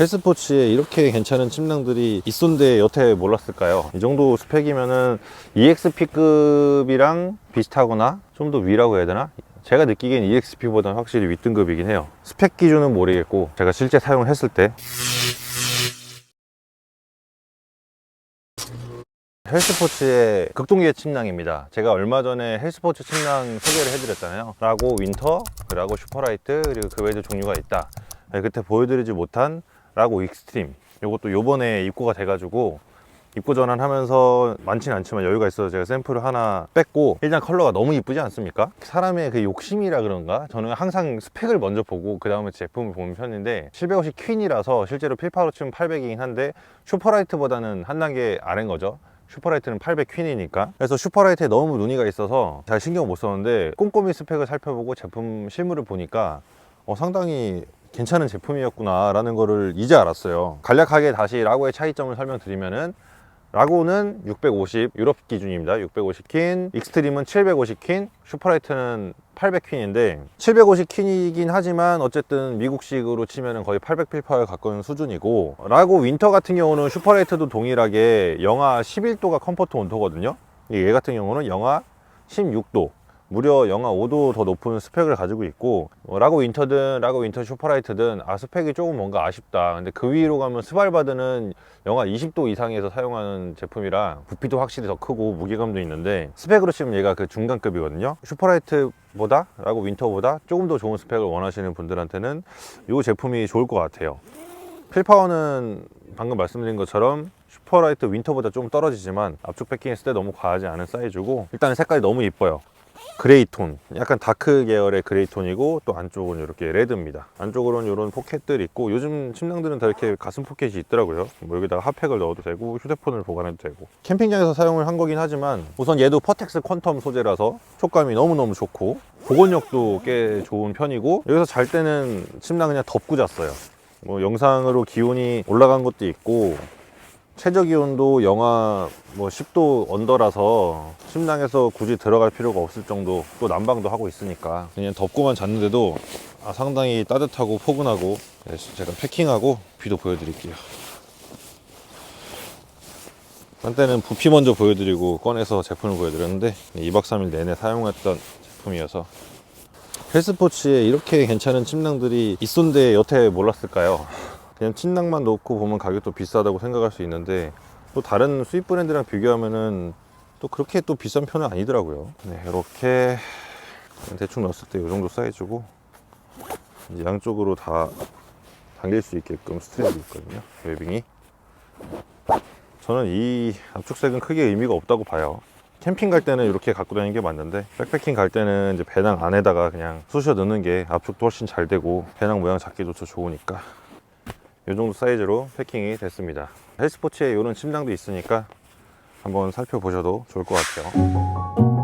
헬스포츠에 이렇게 괜찮은 침낭들이 있었는데 여태 몰랐을까요? 이 정도 스펙이면은 EXP급이랑 비슷하거나 좀 더 위라고 해야 되나? 제가 느끼기엔 EXP보다는 확실히 윗등급이긴 해요. 스펙 기준은 모르겠고 제가 실제 사용을 했을 때 헬스포츠의 극동기의 침낭입니다. 제가 얼마 전에 헬스포츠 침낭 소개를 해드렸잖아요. 라고 윈터, 라고 슈퍼라이트, 그리고 그 외에도 종류가 있다. 네, 그때 보여드리지 못한 라고 익스트림. 이것도 요번에 입고가 돼가지고 입고 전환하면서 많진 않지만 여유가 있어서 제가 샘플을 하나 뺐고 일단 컬러가 너무 이쁘지 않습니까? 사람의 그 욕심이라 그런가? 저는 항상 스펙을 먼저 보고 그 다음에 제품을 보는 편인데 750 퀸이라서 실제로 필파로 치면 800이긴 한데 슈퍼라이트보다는 한 단계 아래인 거죠 슈퍼라이트는 800 퀸이니까 그래서 슈퍼라이트에 너무 눈이가 있어서 잘 신경 못 썼는데 꼼꼼히 스펙을 살펴보고 제품 실물을 보니까 어, 상당히 괜찮은 제품이었구나 라는 거를 이제 알았어요. 간략하게 다시 라고의 차이점을 설명드리면은 라고는 650 유럽 기준입니다. 650 퀸, 익스트림은 750 퀸, 슈퍼라이트는 800 퀸인데 750 퀸이긴 하지만 어쨌든 미국식으로 치면 거의 800 필파에 가까운 수준이고 라고 윈터 같은 경우는 슈퍼라이트도 동일하게 영하 11도가 컴포트 온도거든요. 얘 같은 경우는 영하 16도 무려 영하 5도 더 높은 스펙을 가지고 있고 어, 라고 윈터든 라고 윈터 슈퍼라이트든 아 스펙이 조금 뭔가 아쉽다. 근데 그 위로 가면 스발바드는 영하 20도 이상에서 사용하는 제품이라 부피도 확실히 더 크고 무게감도 있는데 스펙으로 치면 얘가 그 중간급이거든요. 슈퍼라이트보다 라고 윈터보다 조금 더 좋은 스펙을 원하시는 분들한테는 이 제품이 좋을 것 같아요. 필파워는 방금 말씀드린 것처럼 슈퍼라이트 윈터보다 좀 떨어지지만 압축 패킹했을 때 너무 과하지 않은 사이즈고 일단 색깔이 너무 이뻐요 그레이 톤. 약간 다크 계열의 그레이 톤이고 또 안쪽은 이렇게 레드입니다. 안쪽으로는 이런 포켓들 있고 요즘 침낭들은 다 이렇게 가슴 포켓이 있더라고요. 뭐 여기다가 핫팩을 넣어도 되고 휴대폰을 보관해도 되고. 캠핑장에서 사용을 한 거긴 하지만 우선 얘도 퍼텍스 퀀텀 소재라서 촉감이 너무너무 좋고 보건력도 꽤 좋은 편이고 여기서 잘 때는 침낭 그냥 덮고 잤어요. 뭐 영상으로 기온이 올라간 것도 있고 최저 기온도 영하 뭐 10도 언더라서 침낭에서 굳이 들어갈 필요가 없을 정도 또 난방도 하고 있으니까. 그냥 덮고만 잤는데도 아, 상당히 따뜻하고 포근하고 네, 제가 패킹하고 비도 보여드릴게요. 한때는 부피 먼저 보여드리고 꺼내서 제품을 보여드렸는데 2박 3일 내내 사용했던 제품이어서. 헬스포츠에 이렇게 괜찮은 침낭들이 있었는데 여태 몰랐을까요? 그냥 침낭만 놓고 보면 가격도 비싸다고 생각할 수 있는데 또 다른 수입 브랜드랑 비교하면은 또 그렇게 또 비싼 편은 아니더라고요. 네, 이렇게 대충 넣었을 때 이 정도 사이즈고 이제 양쪽으로 다 당길 수 있게끔 스트랩이 있거든요. 웨빙이. 저는 이 압축색은 크게 의미가 없다고 봐요. 캠핑 갈 때는 이렇게 갖고 다니는 게 맞는데 백패킹 갈 때는 이제 배낭 안에다가 그냥 쑤셔 넣는 게 압축도 훨씬 잘 되고 배낭 모양 잡기도 더 좋으니까 이 정도 사이즈로 패킹이 됐습니다. 헬스포츠에 이런 침낭도 있으니까 한번 살펴보셔도 좋을 것 같아요.